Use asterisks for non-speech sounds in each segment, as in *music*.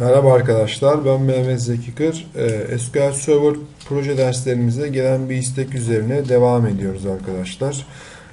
Merhaba arkadaşlar, ben Mehmet Zeki Kır. Ee, SQL Server proje derslerimize gelen bir istek üzerine devam ediyoruz arkadaşlar.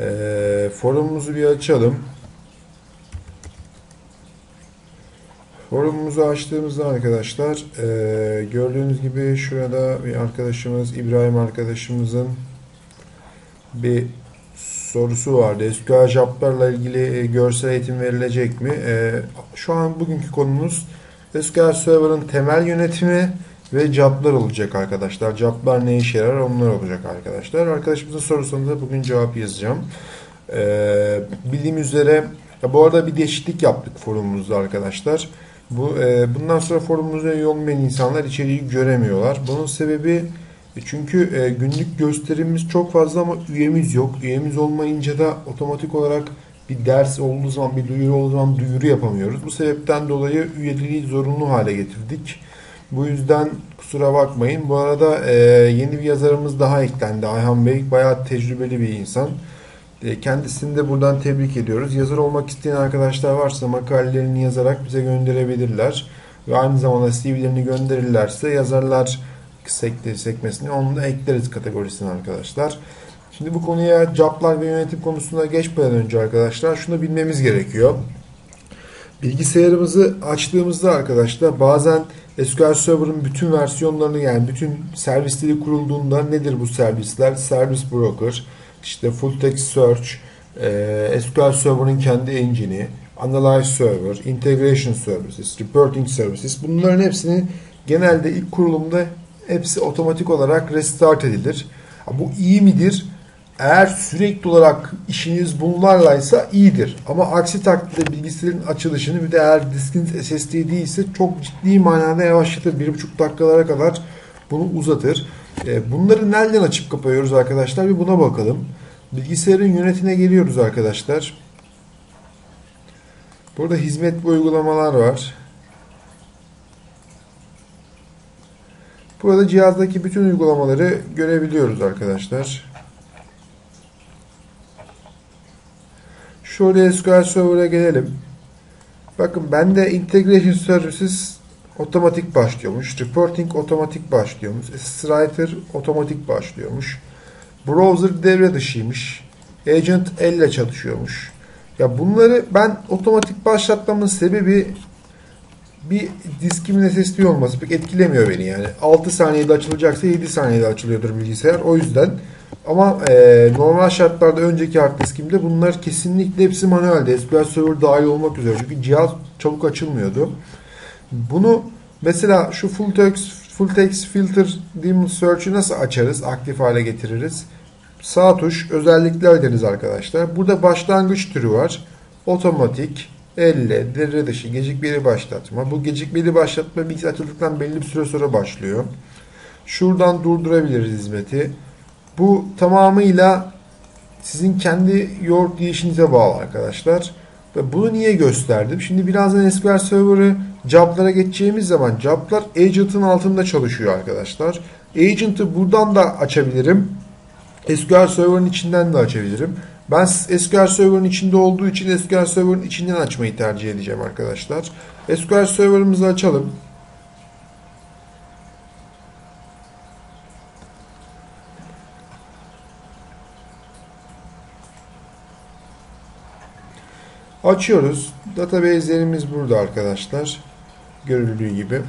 Ee, forumumuzu bir açalım. Forumumuzu açtığımızda arkadaşlar, e, gördüğünüz gibi şurada bir arkadaşımız, İbrahim arkadaşımızın bir sorusu vardı. SQL Job'larla ilgili e, görsel eğitim verilecek mi? E, şu an bugünkü konumuz SQL Server'ın temel yönetimi ve job'lar olacak arkadaşlar. Job'lar ne işe yarar onlar olacak arkadaşlar. Arkadaşımızın sorusuna da bugün cevap yazacağım. Ee, bildiğim üzere ya bu arada bir değişiklik yaptık forumumuzda arkadaşlar. Bu e, bundan sonra forumumuza üye insanlar içeriği göremiyorlar. Bunun sebebi e, çünkü e, günlük gösterimimiz çok fazla ama üyemiz yok. Üyemiz olmayınca da otomatik olarak bir ders olduğu zaman, bir duyuru olduğu zaman duyuru yapamıyoruz. Bu sebepten dolayı üyeliği zorunlu hale getirdik. Bu yüzden kusura bakmayın. Bu arada e, yeni bir yazarımız daha eklendi. Ayhan Bey bayağı tecrübeli bir insan. E, kendisini de buradan tebrik ediyoruz. Yazar olmak isteyen arkadaşlar varsa makalelerini yazarak bize gönderebilirler. Ve aynı zamanda CV'lerini gönderirlerse yazarlar sekmesini onu da ekleriz kategorisine arkadaşlar. Şimdi bu konuya joblar ve yönetim konusuna geçmeden önce arkadaşlar şunu bilmemiz gerekiyor. Bilgisayarımızı açtığımızda arkadaşlar bazen SQL Server'ın bütün versiyonlarını yani bütün servisleri kurulduğunda nedir bu servisler? Service Broker, işte Full Text Search, e, SQL Server'ın kendi engine'i, Analyze Server, Integration Services, Reporting Services bunların hepsini genelde ilk kurulumda hepsi otomatik olarak restart edilir. Bu iyi midir? Eğer sürekli olarak işiniz bunlarlaysa iyidir. Ama aksi takdirde bilgisayarın açılışını bir de eğer diskiniz SSD değilse çok ciddi manada yavaşlatır. 1,5 dakikalara kadar bunu uzatır. E, bunları nereden açıp kapıyoruz arkadaşlar? Bir buna bakalım. Bilgisayarın yönetine geliyoruz arkadaşlar. Burada hizmet uygulamalar var. Burada cihazdaki bütün uygulamaları görebiliyoruz arkadaşlar. Şöyle SQL Server'a gelelim. Bakın bende Integration Services otomatik başlıyormuş. Reporting otomatik başlıyormuş. Writer otomatik başlıyormuş. Browser devre dışıymış. Agent elle çalışıyormuş. Ya bunları ben otomatik başlatmamın sebebi bir diskimin SSD olması pek etkilemiyor beni yani. 6 saniyede açılacaksa 7 saniyede açılıyordur bilgisayar. O yüzden ama e, normal şartlarda önceki hard diskimde bunlar kesinlikle hepsi manuelde. SQL Server dahil olmak üzere. Çünkü cihaz çabuk açılmıyordu. Bunu mesela şu full text, full text filter daemon search'ü nasıl açarız? Aktif hale getiririz. Sağ tuş özellikler deriz arkadaşlar. Burada başlangıç türü var. Otomatik, elle, devre dışı, gecikmeli başlatma. Bu gecikmeli başlatma bilgisayar açıldıktan belli bir süre sonra başlıyor. Şuradan durdurabiliriz hizmeti. Bu tamamıyla sizin kendi yoğurt yiyişinize bağlı arkadaşlar. Ve bunu niye gösterdim? Şimdi birazdan SQL Server'ı job'lara geçeceğimiz zaman job'lar agent'ın altında çalışıyor arkadaşlar. Agent'ı buradan da açabilirim. SQL Server'ın içinden de açabilirim. Ben SQL Server'ın içinde olduğu için SQL Server'ın içinden açmayı tercih edeceğim arkadaşlar. SQL Server'ımızı açalım. Açıyoruz. Database'lerimiz burada arkadaşlar. Görüldüğü gibi.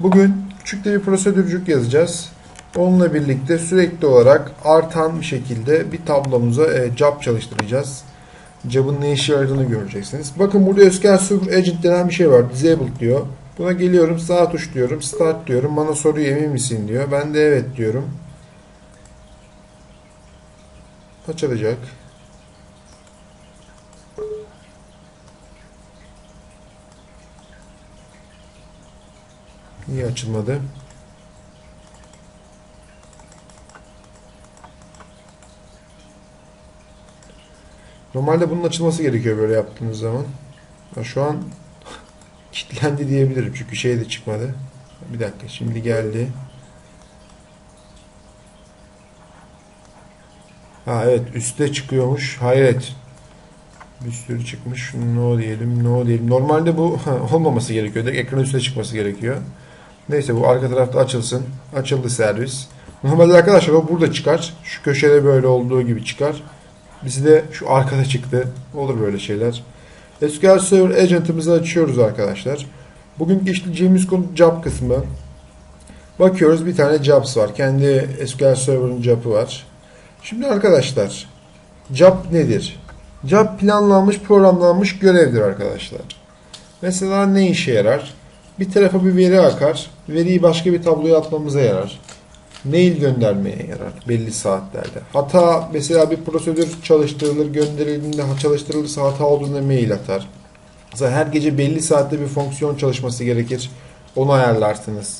Bugün küçük de bir prosedürcük yazacağız. Onunla birlikte sürekli olarak artan bir şekilde bir tablomuza e, job çalıştıracağız. Job'ın ne işe yaradığını göreceksiniz. Bakın burada SQL Server Agent denen bir şey var. Disabled diyor. Buna geliyorum sağ tuş diyorum. Start diyorum. Bana soruyu emin misin diyor. Ben de evet diyorum. Açılacak. Niye açılmadı? Normalde bunun açılması gerekiyor böyle yaptığınız zaman. Ya şu an *laughs* kilitlendi diyebilirim çünkü şey de çıkmadı. Bir dakika şimdi geldi. Ha evet üstte çıkıyormuş. Hayret. Bir sürü çıkmış. No diyelim, no diyelim. Normalde bu *laughs* olmaması gerekiyor. Direkt ekran üstüne çıkması gerekiyor. Neyse bu arka tarafta açılsın. Açıldı servis. Normalde arkadaşlar o burada çıkar. Şu köşede böyle olduğu gibi çıkar. Bizde şu arkada çıktı. Olur böyle şeyler. SQL Server Agent'ımızı açıyoruz arkadaşlar. Bugünkü işleyeceğimiz konu job kısmı. Bakıyoruz bir tane jobs var. Kendi SQL Server'ın job'ı var. Şimdi arkadaşlar job nedir? Job planlanmış, programlanmış görevdir arkadaşlar. Mesela ne işe yarar? Bir tarafa bir veri akar. Veriyi başka bir tabloya atmamıza yarar. Mail göndermeye yarar belli saatlerde. Hata mesela bir prosedür çalıştırılır, gönderildiğinde çalıştırılırsa hata olduğunda mail atar. Mesela her gece belli saatte bir fonksiyon çalışması gerekir. Onu ayarlarsınız.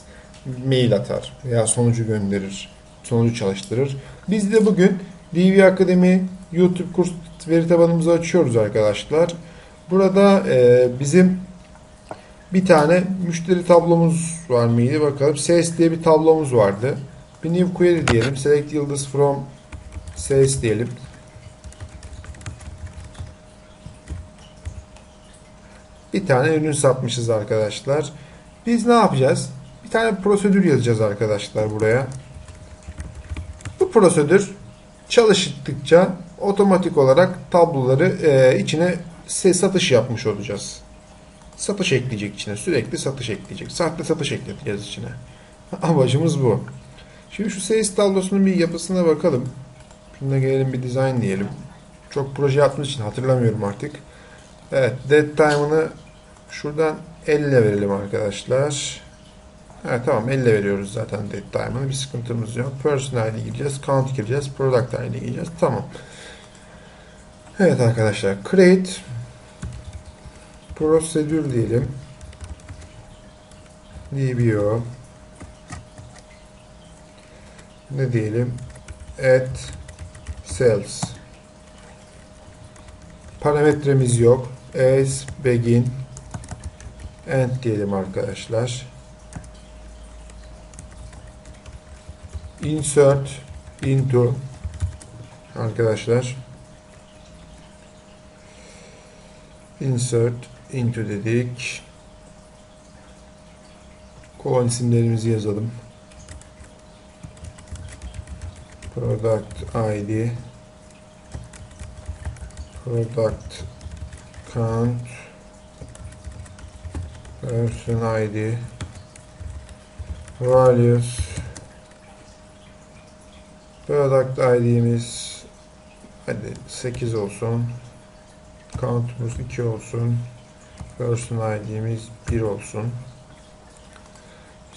Mail atar veya sonucu gönderir. Sonucu çalıştırır. Biz de bugün DV Akademi YouTube kurs veri tabanımızı açıyoruz arkadaşlar. Burada e, bizim bir tane müşteri tablomuz var mıydı bakalım. Sales diye bir tablomuz vardı. Bir new query diyelim. Select yıldız from sales diyelim. Bir tane ürün satmışız arkadaşlar. Biz ne yapacağız? Bir tane prosedür yazacağız arkadaşlar buraya. Bu prosedür çalıştıkça otomatik olarak tabloları e, içine satış yapmış olacağız. Satış ekleyecek içine. Sürekli satış ekleyecek. Sahte satış ekleteceğiz içine. *laughs* Amacımız bu. Şimdi şu sales tablosunun bir yapısına bakalım. Şuna gelelim bir design diyelim. Çok proje yaptığımız için hatırlamıyorum artık. Evet, dead time'ını şuradan 50 verelim arkadaşlar. Evet tamam 50 veriyoruz zaten dead time'ını. Bir sıkıntımız yok. Person ID gireceğiz, count gireceğiz, product ID gireceğiz. Tamam. Evet arkadaşlar, create prosedür diyelim. DBO ne diyelim? At sales. Parametremiz yok. As begin end diyelim arkadaşlar. İnsert into arkadaşlar. İnsert into dedik. Kolon isimlerimizi yazalım. Product ID product count. Person ID values. Product ID'miz hadi 8 olsun. Count'umuz 2 olsun person ID'miz 1 olsun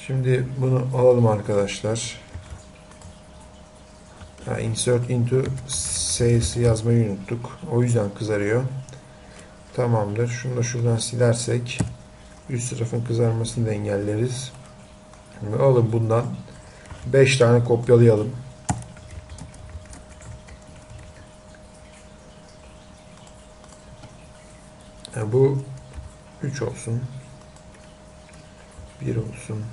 şimdi bunu alalım arkadaşlar Ha, insert into sales yazmayı unuttuk. O yüzden kızarıyor. Tamamdır. Şunu da şuradan silersek üst tarafın kızarmasını da engelleriz. Şimdi alalım bundan 5 tane kopyalayalım. Yani bu 3 olsun. 1 olsun.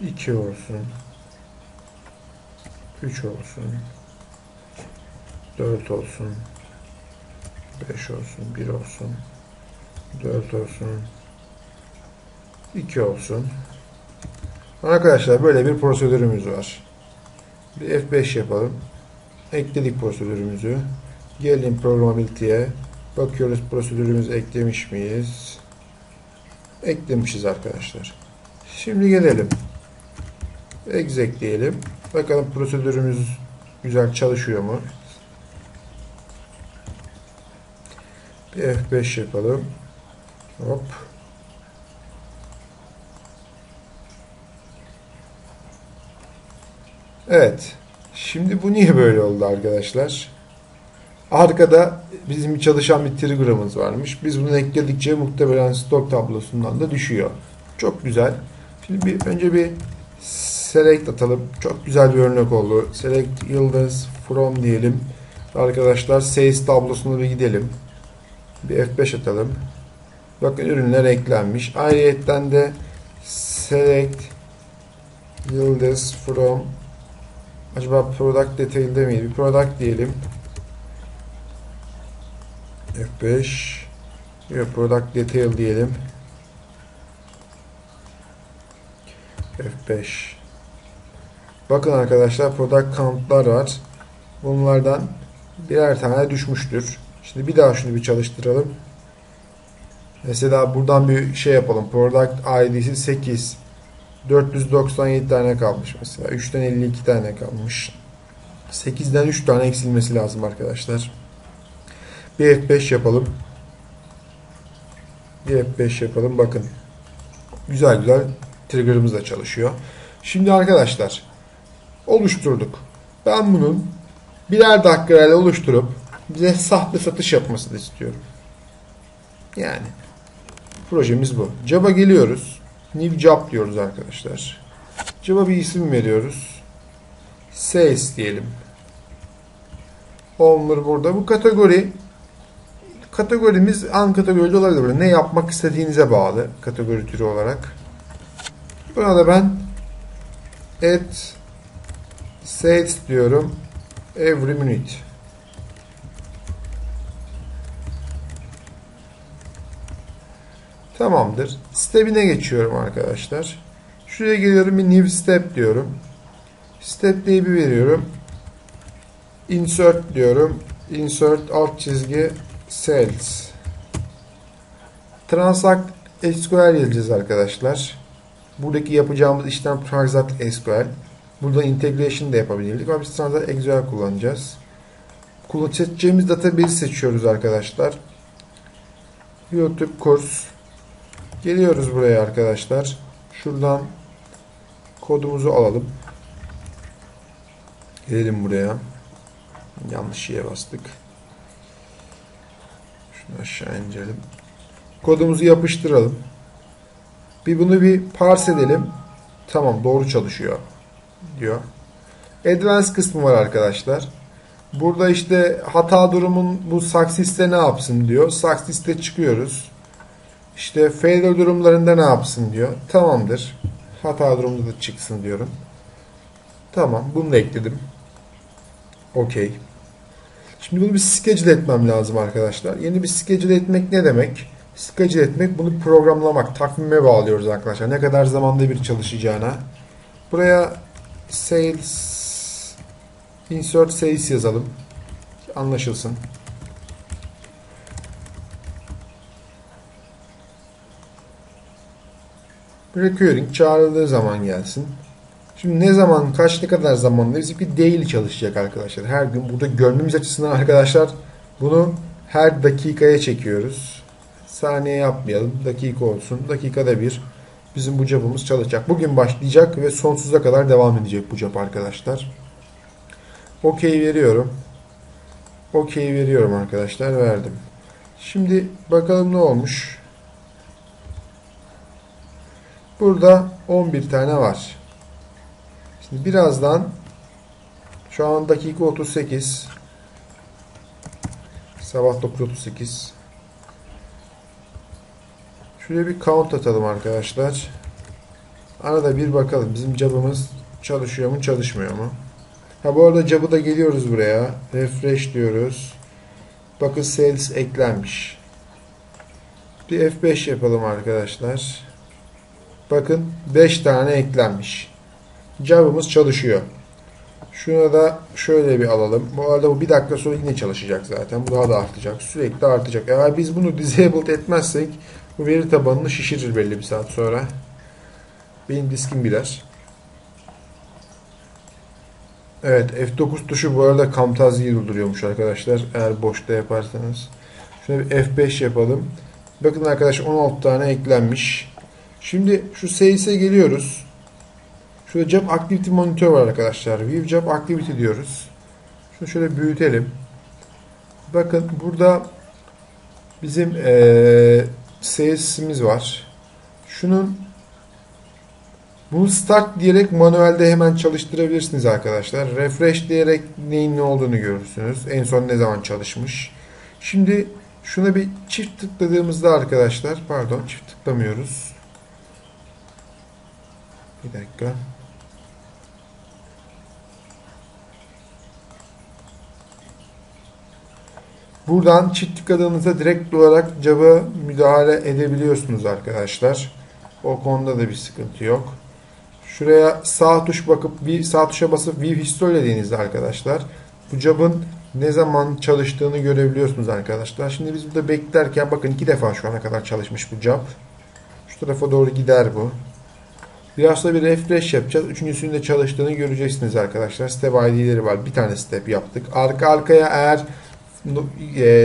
2 olsun. 3 olsun. 4 olsun. 5 olsun. 1 olsun. 4 olsun. 2 olsun. Arkadaşlar böyle bir prosedürümüz var. Bir F5 yapalım. Ekledik prosedürümüzü. Gelin programability'ye. Bakıyoruz prosedürümüzü eklemiş miyiz? Eklemişiz arkadaşlar. Şimdi gelelim. Exec diyelim. Bakalım prosedürümüz güzel çalışıyor mu? Bir F5 yapalım. Hop. Evet. Şimdi bu niye böyle oldu arkadaşlar? Arkada bizim çalışan bir trigger'ımız varmış. Biz bunu ekledikçe muhtemelen stok tablosundan da düşüyor. Çok güzel. Şimdi bir, önce bir select atalım. Çok güzel bir örnek oldu. Select yıldız from diyelim. Arkadaşlar sales tablosuna bir gidelim. Bir F5 atalım. Bakın ürünler eklenmiş. Ayrıyetten de select yıldız from acaba product detail'de miydi? Bir product diyelim. F5 Yok, product detail diyelim. F5 Bakın arkadaşlar product count'lar var. Bunlardan birer tane düşmüştür. Şimdi bir daha şunu bir çalıştıralım. Mesela buradan bir şey yapalım. Product ID'si 8. 497 tane kalmış mesela. 3'ten 52 tane kalmış. 8'den 3 tane eksilmesi lazım arkadaşlar. Bir F5 yapalım. Bir F5 yapalım. Bakın. Güzel güzel trigger'ımız da çalışıyor. Şimdi arkadaşlar oluşturduk. Ben bunun birer dakikayla oluşturup bize sahte satış yapmasını istiyorum. Yani projemiz bu. Job'a geliyoruz. New job diyoruz arkadaşlar. Job'a bir isim veriyoruz. Sales diyelim. Owner burada. Bu kategori kategorimiz an kategoride olabilir. Ne yapmak istediğinize bağlı kategori türü olarak. Buna da ben et sales diyorum. Every minute. Tamamdır. Step'ine geçiyorum arkadaşlar. Şuraya geliyorum bir new step diyorum. Step diye bir veriyorum. Insert diyorum. Insert alt çizgi sales. Transact SQL yazacağız arkadaşlar. Buradaki yapacağımız işlem Transact SQL. Burada integration da yapabilirdik ama biz Transact SQL kullanacağız. Kullanacağımız database seçiyoruz arkadaşlar. YouTube kurs. Geliyoruz buraya arkadaşlar. Şuradan kodumuzu alalım. Gelelim buraya. Yanlış şeye bastık. Şunu aşağı indirelim. Kodumuzu yapıştıralım. Bir bunu bir parse edelim. Tamam doğru çalışıyor diyor. Advanced kısmı var arkadaşlar. Burada işte hata durumun bu Success'te ne yapsın diyor. Success'te çıkıyoruz. İşte failure durumlarında ne yapsın diyor. Tamamdır. Hata durumunda da çıksın diyorum. Tamam. Bunu da ekledim. Okey. Şimdi bunu bir schedule etmem lazım arkadaşlar. Yeni bir schedule etmek ne demek? Schedule etmek bunu programlamak. Takvime bağlıyoruz arkadaşlar. Ne kadar zamanda bir çalışacağına. Buraya sales insert sales yazalım. Anlaşılsın. Recurring çağrıldığı zaman gelsin. Şimdi ne zaman, kaç ne kadar zamanda bizimki daily çalışacak arkadaşlar. Her gün burada görmemiz açısından arkadaşlar bunu her dakikaya çekiyoruz. Saniye yapmayalım. Dakika olsun. Dakikada bir bizim bu job'umuz çalışacak. Bugün başlayacak ve sonsuza kadar devam edecek bu job arkadaşlar. OK veriyorum. OK veriyorum arkadaşlar. Verdim. Şimdi bakalım ne olmuş. Burada 11 tane var. Şimdi birazdan şu an dakika 38 sabah 9.38 şuraya bir count atalım arkadaşlar. Arada bir bakalım bizim job'ımız çalışıyor mu çalışmıyor mu? Ha bu arada job'ı da geliyoruz buraya. Refresh diyoruz. Bakın sales eklenmiş. Bir F5 yapalım arkadaşlar. Bakın 5 tane eklenmiş. Job'ımız çalışıyor. Şuna da şöyle bir alalım. Bu arada bu bir dakika sonra yine çalışacak zaten. Bu daha da artacak. Sürekli artacak. Eğer biz bunu disabled etmezsek bu veri tabanını şişirir belli bir saat sonra. Benim diskim birer. Evet F9 tuşu bu arada Camtasia'yı durduruyormuş arkadaşlar. Eğer boşta yaparsanız. Şuna bir F5 yapalım. Bakın arkadaşlar 16 tane eklenmiş. Şimdi şu sales'e geliyoruz. Şurada Job Activity Monitor var arkadaşlar. View Job Activity diyoruz. Şunu şöyle büyütelim. Bakın burada bizim ee, var. Şunun bunu start diyerek manuelde hemen çalıştırabilirsiniz arkadaşlar. Refresh diyerek neyin ne olduğunu görürsünüz. En son ne zaman çalışmış. Şimdi şuna bir çift tıkladığımızda arkadaşlar pardon çift tıklamıyoruz. Bir dakika. Buradan çift tıkladığınızda direkt olarak caba müdahale edebiliyorsunuz arkadaşlar. O konuda da bir sıkıntı yok. Şuraya sağ tuş bakıp bir sağ tuşa basıp view history dediğinizde arkadaşlar bu job'ın ne zaman çalıştığını görebiliyorsunuz arkadaşlar. Şimdi biz burada beklerken bakın iki defa şu ana kadar çalışmış bu job. Şu tarafa doğru gider bu. Biraz da bir refresh yapacağız. Üçüncüsünün çalıştığını göreceksiniz arkadaşlar. Step ID'leri var. Bir tane step yaptık. Arka arkaya eğer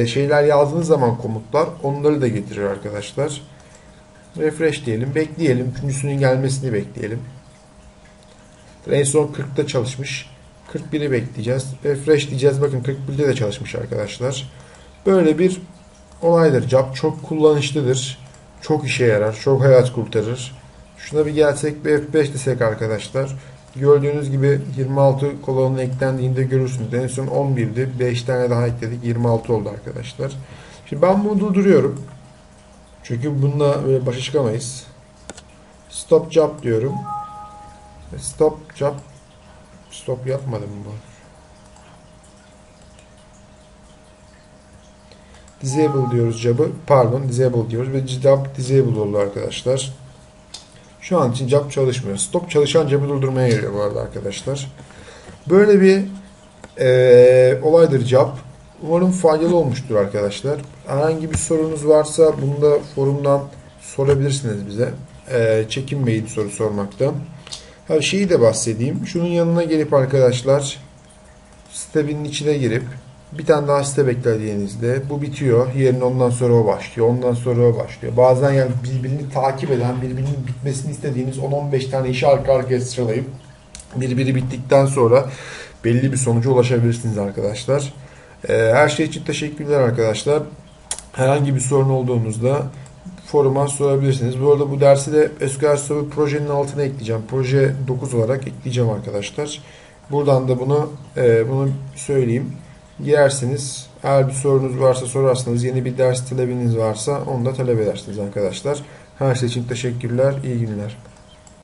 şeyler yazdığınız zaman komutlar onları da getiriyor arkadaşlar. Refresh diyelim. Bekleyelim. Üçüncüsünün gelmesini bekleyelim. En son 40'ta çalışmış. 41'i bekleyeceğiz. Refresh diyeceğiz. Bakın 41'de de çalışmış arkadaşlar. Böyle bir olaydır. Job çok kullanışlıdır. Çok işe yarar. Çok hayat kurtarır. Şuna bir gelsek bir F5 desek arkadaşlar. Gördüğünüz gibi 26 kolonun eklendiğinde görürsünüz. En son 11'di. 5 tane daha ekledik. 26 oldu arkadaşlar. Şimdi ben bunu durduruyorum. Çünkü bununla böyle başa çıkamayız. Stop job diyorum. Stop job. Stop yapmadım bu. Disable diyoruz job'ı. Pardon disable diyoruz ve job disable oldu arkadaşlar. Şu an için job çalışmıyor. Stop çalışan job'ı durdurmaya geliyor bu arada arkadaşlar. Böyle bir e, olaydır job. Umarım faydalı olmuştur arkadaşlar. Herhangi bir sorunuz varsa bunu da forumdan sorabilirsiniz bize. E, çekinmeyin soru sormaktan. Her şeyi de bahsedeyim. Şunun yanına gelip arkadaşlar step'in içine girip bir tane daha step eklediğinizde bu bitiyor. Yerine ondan sonra o başlıyor. Ondan sonra o başlıyor. Bazen yani birbirini takip eden, birbirinin bitmesini istediğiniz 10-15 tane işi arka arkaya sıralayıp birbiri bittikten sonra belli bir sonuca ulaşabilirsiniz arkadaşlar. Ee, her şey için teşekkürler arkadaşlar. Herhangi bir sorun olduğunuzda foruma sorabilirsiniz. Bu arada bu dersi de SQL Server projenin altına ekleyeceğim. Proje 9 olarak ekleyeceğim arkadaşlar. Buradan da bunu e, bunu söyleyeyim. Girersiniz. Eğer bir sorunuz varsa sorarsınız. Yeni bir ders talebiniz varsa onu da talep edersiniz arkadaşlar. Her şey için teşekkürler. İyi günler.